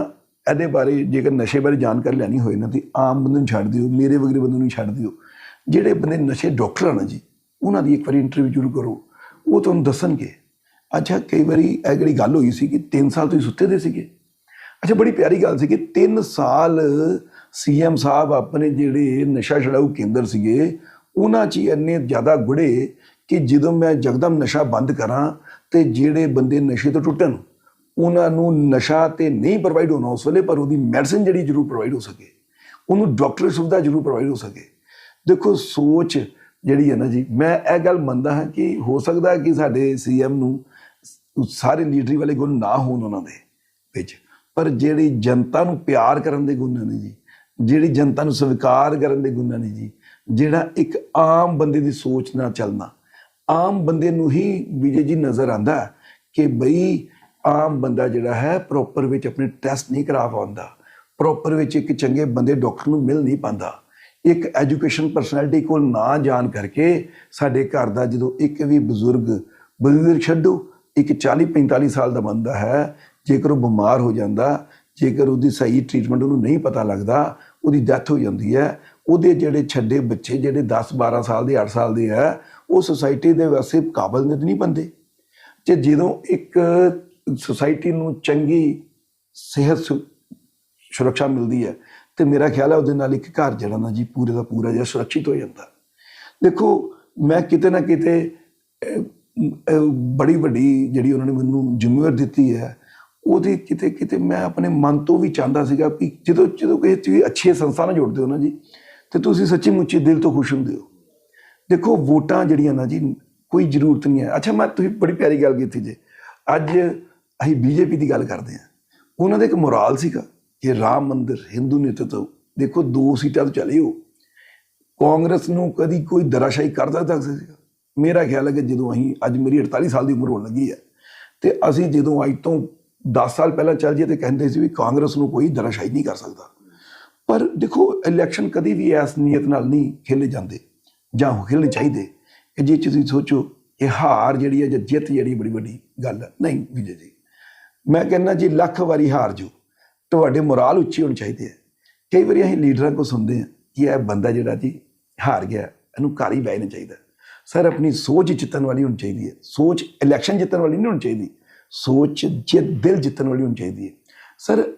ਇਹਦੇ ਬਾਰੇ ਜੇਕਰ ਨਸ਼ੇ ਬਾਰੇ ਜਾਣਕਾਰੀ ਲੈਣੀ ਹੋਏ ਨਾ ਤੇ ਆਮ ਬੰਦੇ ਨੂੰ ਛੱਡ ਦਿਓ, ਮੇਰੇ ਵਗਰੇ ਬੰਦੇ ਨੂੰ ਛੱਡ ਦਿਓ। ਜਿਹੜੇ ਬੰਦੇ ਨਸ਼ੇ ਡਾਕਟਰ ਆ ਜੀ, ਉਹਨਾਂ ਦੀ ਇੱਕ ਵਾਰੀ ਇੰਟਰਵਿਊ ਜ਼ਰੂਰ ਕਰੋ। ਉਹ ਤੁਹਾਨੂੰ ਦੱਸਣਗੇ। ਅੱਛਾ, ਕਈ ਵਾਰੀ ਇਹ ਜਿਹੜੀ ਗੱਲ ਹੋਈ ਸੀ ਕਿ 3 ਸਾਲ ਤੁਸੀਂ ਸੁੱਤੇ ਦੇ ਸੀਗੇ। ਅੱਛਾ, ਬੜੀ ਪਿਆਰੀ ਗੱਲ ਸੀ ਕਿ 3 ਸਾਲ ਸੀਐਮ ਸਾਹਿਬ ਆਪਣੇ ਜਿਹੜੇ ਨਸ਼ਾ ਛਡਾਊ ਕੇਂਦਰ ਸੀਗੇ, ਉਹਨਾਂ 'ਚ ਹੀ ਇੰਨੇ ਜ਼ਿਆਦਾ ਗੁੜੇ ਕਿ ਜਦੋਂ ਮੈਂ ਜਗਦਮ ਨਸ਼ਾ ਬੰਦ ਕਰਾਂ ਤੇ ਜਿਹੜੇ ਬੰਦੇ ਨਸ਼ੇ ਤੋਂ ਟੁੱਟਣ, ਉਹਨਾਂ ਨੂੰ ਨਸ਼ਾ ਤੇ ਨਹੀਂ ਪ੍ਰੋਵਾਈਡ ਹੋਣਾ ਉਸ ਵੇਲੇ, ਪਰ ਉਹਦੀ ਮੈਡੀਸਿਨ ਜਿਹੜੀ ਜ਼ਰੂਰ ਪ੍ਰੋਵਾਈਡ ਹੋ ਸਕੇ। ਉਹਨੂੰ ਡਾਕਟਰੀ ਸੁਵਿਧਾ ਜ਼ਰੂਰ ਪ੍ਰੋਵਾਈਡ ਹੋ ਸਕੇ। ਦੇਖੋ, ਸੋਚ ਜਿਹੜੀ ਹੈ ਨਾ ਜੀ, ਮੈਂ ਇਹ ਗੱਲ ਮੰਨਦਾ ਹਾਂ ਕਿ ਹੋ ਸਕਦਾ ਹੈ ਕਿ ਸਾਡੇ ਸੀਐਮ ਨੂੰ ਸਾਰੇ ਲੀਡਰੀ ਵਾਲੇ ਗੁਣ ਨਾ ਹੋਣ ਉਹਨਾਂ ਦੇ ਵਿੱਚ। ਪਰ ਜਿਹੜੀ ਜਨਤਾ ਨੂੰ ਪਿਆਰ ਕਰਨ ਦੇ ਗੁਣ ਨੇ ਜੀ, ਜਿਹੜੀ ਜਨਤਾ ਨੂੰ ਸਵੀਕਾਰ ਕਰਨ ਦੇ ਗੁਣ ਨੇ ਜੀ, ਜਿਹੜਾ ਇੱਕ ਆਮ ਬੰਦੇ ਦੀ ਸੋਚ ਨਾਲ ਚੱਲਣਾ, ਆਮ ਬੰਦੇ ਨੂੰ ਹੀ ਵਿਜੇ ਜੀ ਨਜ਼ਰ ਆਂਦਾ ਕਿ ਬਈ ਆਮ ਬੰਦਾ ਜਿਹੜਾ ਹੈ ਪ੍ਰੋਪਰ ਵਿੱਚ ਆਪਣੇ ਟੈਸਟ ਨਹੀਂ ਕਰਾ ਪਾਉਂਦਾ ਪ੍ਰੋਪਰ ਵਿੱਚ ਇੱਕ ਚੰਗੇ ਬੰਦੇ ਡਾਕਟਰ ਨੂੰ ਮਿਲ ਨਹੀਂ ਪਾਉਂਦਾ। ਇੱਕ ਐਜੂਕੇਸ਼ਨ ਪਰਸਨੈਲਿਟੀ ਕੋਲ ਨਾ ਜਾਣ ਕਰਕੇ ਸਾਡੇ ਘਰ ਦਾ ਜਦੋਂ ਇੱਕ ਵੀ ਬਜ਼ੁਰਗ ਬਜ਼ੁਰਗ ਛੱਡੋ, ਇੱਕ 40 45 ਸਾਲ ਦਾ ਬੰਦਾ ਹੈ ਜੇਕਰ ਉਹ ਬਿਮਾਰ ਹੋ ਜਾਂਦਾ, ਜੇਕਰ ਉਹਦੀ ਸਹੀ ਟ੍ਰੀਟਮੈਂਟ ਉਹਨੂੰ ਨਹੀਂ ਪਤਾ ਲੱਗਦਾ, ਉਹਦੀ ਡੈਥ ਹੋ ਜਾਂਦੀ ਹੈ, ਉਹਦੇ ਜਿਹੜੇ ਛੱਡੇ ਬੱਚੇ ਜਿਹੜੇ 10 12 ਸਾਲ ਦੇ 8 ਸਾਲ ਦੇ ਹੈ, ਉਹ ਸੁਸਾਇਟੀ ਦੇ ਵਾਸਤੇ ਕਾਬਲ ਨਹੀਂ ਬੰਦੇ ਤੇ ਜਦੋਂ ਇੱਕ ਸੁਸਾਇਟੀ ਨੂੰ ਚੰਗੀ ਸਿਹਤ ਸੁ- ਸੁਰੱਖਿਆ ਮਿਲਦੀ ਹੈ, ਤੇ ਮੇਰਾ ਖਿਆਲ ਹੈ ਉਹਦੇ ਨਾਲ ਇੱਕ ਘਰ ਜਿਹੜਾ ਨਾ ਜੀ ਪੂਰੇ ਦਾ ਪੂਰਾ ਜਿਹਾ ਸੁਰੱਖਿਅਤ ਹੋ ਜਾਂਦਾ। ਦੇਖੋ, ਮੈਂ ਕਿਤੇ ਨਾ ਕਿਤੇ ਬੜੀ ਵੱਡੀ ਜਿਹੜੀ ਉਹਨਾਂ ਨੇ ਮੈਨੂੰ ਜ਼ਿੰਮੇਵਾਰ ਦਿੱਤੀ ਹੈ ਉਹਦੇ ਕਿਤੇ ਕਿਤੇ ਮੈਂ ਆਪਣੇ ਮਨ ਤੋਂ ਵੀ ਚਾਹੁੰਦਾ ਸੀਗਾ ਕਿ ਜਦੋਂ ਜਦੋਂ ਕਿਸੇ ਤੁਸੀਂ ਅੱਛੇ ਸੰਸਥਾ ਨਾਲ ਜੁੜਦੇ ਹੋ ਨਾ ਜੀ, ਤੇ ਤੁਸੀਂ ਸੱਚੀ ਮੁੱਚੀ ਦਿਲ ਤੋਂ ਖੁਸ਼ ਹੁੰਦੇ ਹੋ। ਦੇਖੋ, ਵੋਟਾਂ ਜਿਹੜੀਆਂ ਨਾ ਜੀ, ਕੋਈ ਜ਼ਰੂਰਤ ਨਹੀਂ ਹੈ। ਅੱਛਾ, ਮੈਂ ਤੁਸੀਂ ਬੜੀ ਪਿਆਰੀ ਗੱਲ ਕੀਤੀ ਜੇ। ਅੱਜ ਅਸੀਂ ਬੀਜੇਪੀ ਦੀ ਗੱਲ ਕਰਦੇ ਹਾਂ। ਉਹਨਾਂ ਦਾ ਇੱਕ ਮੋਰਾਲ ਸੀਗਾ ਕਿ ਰਾਮ ਮੰਦਿਰ ਹਿੰਦੂ ਨੇਤਰਤਵ ਦੇਖੋ, ਦੋ ਸੀਟਾਂ ਤੋਂ ਚਲੇ ਹੋ। ਕਾਂਗਰਸ ਨੂੰ ਕਦੀ ਕੋਈ ਦਰਾਸ਼ਾਈ ਕਰਦਾ ਤੱਕ ਸੀਗਾ ਮੇਰਾ ਖਿਆਲ ਹੈ ਕਿ ਜਦੋਂ ਅਸੀਂ, ਅੱਜ ਮੇਰੀ 48 ਸਾਲ ਦੀ ਉਮਰ ਹੋਣ ਲੱਗੀ ਹੈ, ਤੇ ਅਸੀਂ ਜਦੋਂ ਅੱਜ ਤੋਂ 10 ਸਾਲ ਪਹਿਲਾਂ ਚੱਲ ਜੇ ਤੇ ਕਹਿੰਦੇ ਸੀ ਵੀ ਕਾਂਗਰਸ ਨੂੰ ਕੋਈ ਦਰਾਸ਼ਾਈ ਨਹੀਂ ਕਰ ਸਕਦਾ। ਪਰ ਦੇਖੋ ਇਲੈਕਸ਼ਨ ਕਦੀ ਵੀ ਇਸ ਨੀਅਤ ਨਾਲ ਨਹੀਂ ਖੇਲੇ ਜਾਂਦੇ ਜਾਂ ਉਹ ਚਾਹੀਦੇ। ਕਿ ਜੇ ਤੁਸੀਂ ਸੋਚੋ, ਇਹ ਹਾਰ ਜਿਹੜੀ ਹੈ, ਜਾਂ ਜਿੱਤ ਜਿਹੜੀ ਬੜੀ ਵੱਡੀ ਗੱਲ ਹੈ। ਨਹੀਂ ਵਿਜੇ ਜੀ, ਮੈਂ ਕਹਿੰਦਾ ਜੀ, ਲੱਖ ਵਾਰੀ ਹਾਰ ਜੋ। ਤੁਹਾਡੇ ਮੋਰਾਲ ਉੱਚੀ ਹੋਣੀ ਚਾਹੀਦੀ ਹੈ। ਕਈ ਵਾਰੀ ਅਸੀਂ ਲੀਡਰਾਂ ਕੋ ਸੁਣਦੇ ਆ ਕਿ ਇਹ ਬੰਦਾ ਜਿਹੜਾ ਜੀ ਹਾਰ ਗਿਆ, ਇਹਨੂੰ ਘਰ ਹੀ ਬਹਿਣਾ ਚਾਹੀਦਾ। ਸਰ, ਆਪਣੀ ਸੋਚ ਜਿੱਤਣ ਵਾਲੀ ਹੋਣੀ ਚਾਹੀਦੀ ਹੈ। ਸੋਚ ਇਲੈਕਸ਼ਨ ਜਿੱਤਣ ਵਾਲੀ ਨਹੀਂ ਹੋਣੀ ਚਾਹੀਦੀ। ਸੋਚ ਜੇ ਦਿਲ ਜਿੱਤਣ ਵਾਲੀ ਹੋਣੀ ਚਾਹੀਦੀ ਹੈ। ਸਰ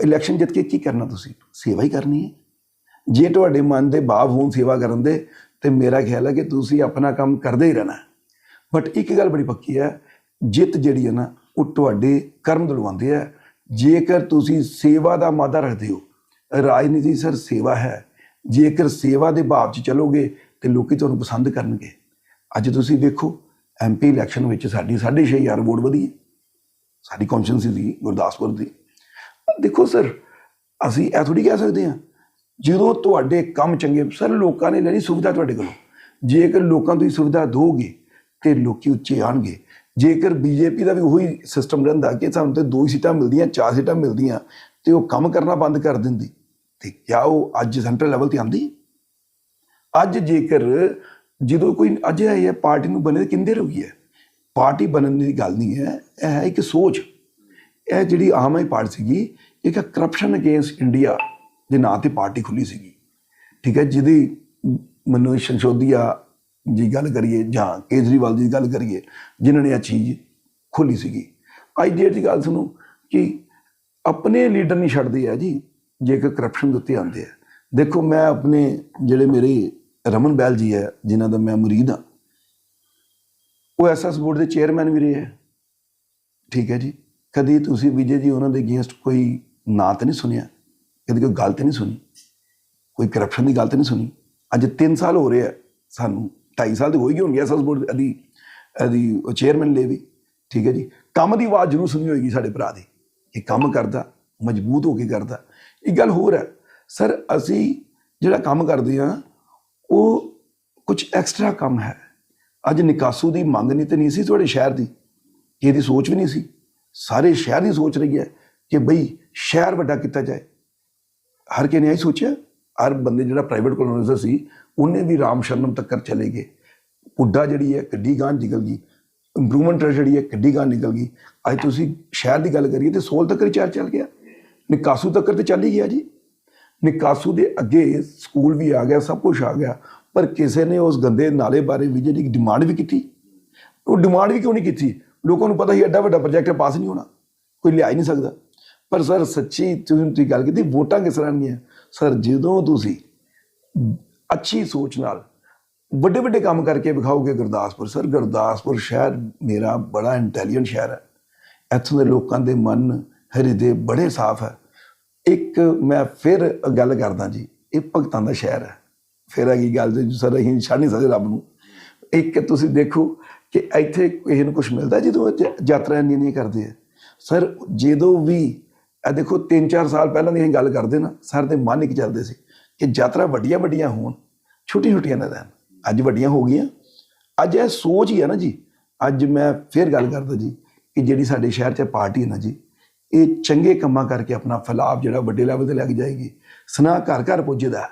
ਇਲੈਕਸ਼ਨ ਜਿੱਤ ਕੇ ਕੀ ਕਰਨਾ ਤੁਸੀਂ? ਸੇਵਾ ਹੀ ਕਰਨੀ ਹੈ। ਜੇ ਤੁਹਾਡੇ ਮਨ ਦੇ ਭਾਵ ਹੋਣ ਸੇਵਾ ਕਰਨ ਦੇ, ਤੇ ਮੇਰਾ ਖਿਆਲ ਹੈ ਕਿ ਤੁਸੀਂ ਆਪਣਾ ਕੰਮ ਕਰਦੇ ਹੀ ਰਹਿਣਾ ਬਟ ਇੱਕ ਗੱਲ ਬੜੀ ਪੱਕੀ ਹੈ, ਜਿੱਤ ਜਿਹੜੀ ਹੈ ਨਾ, ਉਹ ਤੁਹਾਡੇ ਕਰਮ ਦਿਲਵਾਉਂਦੇ ਆ ਜੇਕਰ ਤੁਸੀਂ ਸੇਵਾ ਦਾ ਮਾਦਾ ਰੱਖਦੇ ਹੋ, ਰਾਜਨੀਤੀ ਸਰ ਸੇਵਾ ਹੈ। ਜੇਕਰ ਸੇਵਾ ਦੇ ਭਾਵ 'ਚ ਚੱਲੋਗੇ, ਤੇ ਲੋਕੀ ਤੁਹਾਨੂੰ ਪਸੰਦ ਕਰਨਗੇ। ਅੱਜ ਤੁਸੀਂ ਵੇਖੋ ਐਮਪੀ ਇਲੈਕਸ਼ਨ ਵਿੱਚ ਸਾਡੀ 6500 ਵੋਟ ਵਧੀ ਹੈ। ਸਾਡੀ ਕੌਂਸਟੀਟਿਊਂਸੀ ਦੀ, ਗੁਰਦਾਸਪੁਰ ਦੀ। ਦੇਖੋ ਸਰ ਅਸੀਂ ਇਹ ਥੋੜੀ ਕਹਿ ਸਕਦੇ ਹਾਂ, ਜਦੋਂ ਤੁਹਾਡੇ ਕੰਮ ਚੰਗੇ ਸਰ ਲੋਕਾਂ ਨੇ ਲੈਣੀ ਸੁਵਿਧਾ ਤੁਹਾਡੇ ਕੋਲੋਂ। ਜੇਕਰ ਲੋਕਾਂ ਨੂੰ ਤੁਸੀਂ ਸੁਵਿਧਾ ਦੋਗੇ, ਤੇ ਲੋਕੀ ਉੱਚੇ ਆਣਗੇ ਜੇਕਰ ਬੀਜੇਪੀ ਦਾ ਵੀ ਉਹੀ ਸਿਸਟਮ ਰਹਿੰਦਾ ਕਿ ਸਾਨੂੰ ਤੇ ਦੋ ਹੀ ਸੀਟਾਂ ਮਿਲਦੀਆਂ, ਚਾਰ ਸੀਟਾਂ ਮਿਲਦੀਆਂ, ਤੇ ਉਹ ਕੰਮ ਕਰਨਾ ਬੰਦ ਕਰ ਦਿੰਦੀ, ਤੇ ਕਿਆ ਉਹ ਅੱਜ ਸੈਂਟਰਲ ਲੈਵਲ ਤੇ ਆਂਦੀ ਅੱਜ ਜੇਕਰ ਜਦੋਂ ਕੋਈ, ਅੱਜ ਇਹ ਹੈ ਪਾਰਟੀ ਨੂੰ ਬਣੇ ਕਿੰਦੇ ਰਹੀ ਹੈ? ਪਾਰਟੀ ਬਣਨ ਦੀ ਗੱਲ ਨਹੀਂ ਹੈ, ਇਹ ਹੈ ਇੱਕ ਸੋਚ। ਇਹ ਜਿਹੜੀ ਆਮ ਆਦਮੀ ਪਾਰਟੀ ਸੀਗੀ, ਇੱਕ ਕਰਪਸ਼ਨ ਅਗੇਂਸਟ ਇੰਡੀਆ ਦੇ ਨਾਂ ਤੇ ਪਾਰਟੀ ਖੁੱਲੀ ਸੀਗੀ। ਠੀਕ ਹੈ, ਜਿਹਦੀ ਮਨੋਜ ਸੰਸ਼ੋਧੀਆ ਜੀ ਗੱਲ ਕਰੀਏ ਜਾਂ ਕੇਜਰੀਵਾਲ ਦੀ ਗੱਲ ਕਰੀਏ, ਜਿਨ੍ਹਾਂ ਨੇ ਇਹ ਚੀਜ਼ ਖੋਲੀ ਸੀਗੀ। ਅੱਜ ਦੀ ਦੀ ਗੱਲ ਸੁਣੋ ਕਿ ਆਪਣੇ ਲੀਡਰ ਨਹੀਂ ਛੱਡਦੇ ਆ ਜੀ ਜੇਕਰ ਕਰਪਸ਼ਨ ਦੇ ਉੱਤੇ ਆਉਂਦੇ ਆ। ਦੇਖੋ, ਮੈਂ ਆਪਣੇ ਜਿਹੜੇ ਮੇਰੇ ਰਮਨ ਬੈਲ ਜੀ ਹੈ, ਜਿਨ੍ਹਾਂ ਦਾ ਮੈਂ ਮੁਰੀਦ ਹਾਂ ਉਹ ਐਸਐਸ ਬੋਰਡ ਦੇ ਚੇਅਰਮੈਨ ਵੀ ਰਹੇ ਹੈ। ਠੀਕ ਹੈ ਜੀ। ਕਦੀ ਤੁਸੀਂ ਵਿਜੇ ਜੀ ਉਹਨਾਂ ਦੇ ਅਗੇਂਸਟ ਕੋਈ ਨਾਂ ਤਾਂ ਨਹੀਂ ਸੁਣਿਆ? ਕਦੀ ਕੋਈ ਗੱਲ ਤੇ ਨਹੀਂ ਸੁਣੀ? ਕੋਈ ਕਰਪਸ਼ਨ ਦੀ ਗੱਲ ਤੇ ਨਹੀਂ ਸੁਣੀ? ਅੱਜ 3 ਸਾਲ ਹੋ ਰਹੇ ਆ ਸਾਨੂੰ 2.5 ਸਾਲ ਦੇ ਹੋ ਹੀ ਗਏ ਹੋਣਗੇ ਐਸਐਸ ਬੋਰਡ ਦੀ ਇਹਦੀ ਉਹ ਚੇਅਰਮੈਨ ਲਈ ਵੀ। ਠੀਕ ਹੈ ਜੀ। ਕੰਮ ਦੀ ਆਵਾਜ਼ ਜ਼ਰੂਰ ਸੁਣੀ ਹੋਏਗੀ ਸਾਡੇ ਭਰਾ ਦੀ। ਇਹ ਕੰਮ ਕਰਦਾ, ਮਜ਼ਬੂਤ ਹੋ ਕੇ ਕਰਦਾ। ਇੱਕ ਗੱਲ ਹੋਰ ਹੈ। ਸਰ, ਅਸੀਂ ਜਿਹੜਾ ਕੰਮ ਕਰਦੇ ਆ ਉਹ ਕੁਝ ਐਕਸਟਰਾ ਕੰਮ ਹੈ। ਅੱਜ ਨਿਕਾਸੂ ਦੀ ਮੰਗ ਨਹੀਂ ਤੇ ਨਹੀਂ ਸੀ ਤੁਹਾਡੇ ਸ਼ਹਿਰ ਦੀ ਇਹਦੀ ਸੋਚ ਵੀ ਨਹੀਂ ਸੀ। ਸਾਰੇ ਸ਼ਹਿਰ ਦੀ ਸੋਚ ਰਹੀ ਹੈ ਕਿ ਬਈ ਸ਼ਹਿਰ ਵੱਡਾ ਕੀਤਾ ਜਾਏ। ਹਰ ਕਿਸੇ ਨੇ ਇਹ ਸੋਚਿਆ, ਹਰ ਬੰਦੇ ਜਿਹੜਾ ਪ੍ਰਾਈਵੇਟ ਕੋਲੋਨਾਈਜ਼ਰ ਸੀ, ਉਹਨੇ ਵੀ ਰਾਮ ਸ਼ਰਨਮ ਤੱਕ ਚਲੇ ਗਏ। ਪੁੱਡਾ ਜਿਹੜੀ ਹੈ, ਕਿੱਡੀ ਗਾਂ ਨਿਕਲ ਗਈ। ਇੰਪਰੂਵਮੈਂਟ ਜਿਹੜੀ ਹੈ, ਕਿੱਡੀ ਗਾਂ ਨਿਕਲ ਗਈ। ਅੱਜ ਤੁਸੀਂ ਸ਼ਹਿਰ ਦੀ ਗੱਲ ਕਰੀਏ ਤੇ ਸੋਲ ਤੱਕ ਰਿਚਾਰ ਚੱਲ ਗਿਆ। ਨਿਕਾਸੂ ਤੱਕ ਤੇ ਚੱਲ ਹੀ ਗਿਆ ਜੀ। ਨਿਕਾਸੂ ਦੇ ਅੱਗੇ ਸਕੂਲ ਵੀ ਆ ਗਿਆ, ਸਭ ਕੁਝ ਆ ਗਿਆ। ਪਰ ਕਿਸੇ ਨੇ ਉਸ ਗੰਦੇ ਨਾਲੇ ਬਾਰੇ ਵੀ ਜਿਹੜੀ ਡਿਮਾਂਡ ਵੀ ਕੀਤੀ, ਉਹ ਡਿਮਾਂਡ ਵੀ ਕਿਉਂ ਨਹੀਂ ਕੀਤੀ? ਲੋਕਾਂ ਨੂੰ ਪਤਾ ਹੀ ਐਡਾ ਵੱਡਾ ਪ੍ਰੋਜੈਕਟ ਪਾਸ ਨਹੀਂ ਹੋਣਾ, ਕੋਈ ਲਿਆ ਹੀ ਨਹੀਂ ਸਕਦਾ। ਪਰ ਸਰ, ਸੱਚੀ ਤੁਸੀਂ ਗੱਲ ਕੀਤੀ, ਵੋਟਾਂ ਕਿਸ ਤਰ੍ਹਾਂ ਦੀਆਂ ਸਰ, ਜਦੋਂ ਤੁਸੀਂ ਅੱਛੀ ਸੋਚ ਨਾਲ ਵੱਡੇ ਵੱਡੇ ਕੰਮ ਕਰਕੇ ਵਿਖਾਓਗੇ ਗੁਰਦਾਸਪੁਰ, ਸਰ, ਗੁਰਦਾਸਪੁਰ ਸ਼ਹਿਰ ਮੇਰਾ ਬੜਾ ਇੰਟੈਲੀਜੈਂਟ ਸ਼ਹਿਰ ਹੈ। ਇੱਥੋਂ ਦੇ ਲੋਕਾਂ ਦੇ ਮਨ ਹਿਰਦੇ ਬੜੇ ਸਾਫ਼ ਹੈ। ਇੱਕ ਮੈਂ ਫਿਰ ਗੱਲ ਕਰਦਾ ਜੀ, ਇਹ ਭਗਤਾਂ ਦਾ ਸ਼ਹਿਰ ਹੈ। ਫਿਰ ਹੈਗੀ ਗੱਲ ਤੇ ਸਰ ਅਸੀਂ ਛੱਡ ਨਹੀਂ ਸਕਦੇ ਰੱਬ ਨੂੰ। ਇੱਕ ਤੁਸੀਂ ਦੇਖੋ ਕਿ ਇੱਥੇ ਕਿਸੇ ਨੂੰ ਕੁਝ ਮਿਲਦਾ ਜਦੋਂ ਇਹ ਯਾਤਰਾ ਇੰਨੀ ਨਹੀਂ ਕਰਦੇ ਆ। ਸਰ, ਜਦੋਂ ਵੀ ਇਹ ਦੇਖੋ 3-4 ਸਾਲ ਪਹਿਲਾਂ ਦੀ ਅਸੀਂ ਗੱਲ ਕਰਦੇ ਨਾ, ਸਰ ਦੇ ਮਨ ਇੱਕ ਚੱਲਦੇ ਸੀ ਕਿ ਯਾਤਰਾ ਵੱਡੀਆਂ ਵੱਡੀਆਂ ਹੋਣ ਛੋਟੀ ਛੋਟੀਆਂ ਨਾ ਰਹਿਣ। ਅੱਜ ਵੱਡੀਆਂ ਹੋ ਗਈਆਂ। ਅੱਜ ਇਹ ਸੋਚ ਹੀ ਹੈ ਨਾ ਜੀ। ਅੱਜ ਮੈਂ ਫਿਰ ਗੱਲ ਕਰਦਾ ਜੀ ਕਿ ਜਿਹੜੀ ਸਾਡੇ ਸ਼ਹਿਰ 'ਚ ਪਾਰਟੀ ਹੈ ਨਾ ਜੀ, ਇਹ ਚੰਗੇ ਕੰਮਾਂ ਕਰਕੇ ਆਪਣਾ ਫੈਲਾਵ ਜਿਹੜਾ ਵੱਡੇ ਲੈਵਲ ਤੇ ਲੱਗ ਜਾਏਗੀ। ਸਨਾ ਘਰ ਘਰ ਪੁੱਜਦਾ।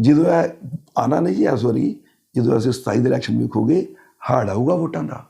ਜਦੋਂ ਇਹ ਆਣਾ ਨਹੀਂ ਜੀ ਇਸ ਵਾਰੀ, ਜਦੋਂ ਅਸੀਂ 27 ਦੇ ਇਲੈਕਸ਼ਨ ਵੇਖੋਗੇ ਹਾੜ ਆਊਗਾ ਵੋਟਾਂ ਦਾ।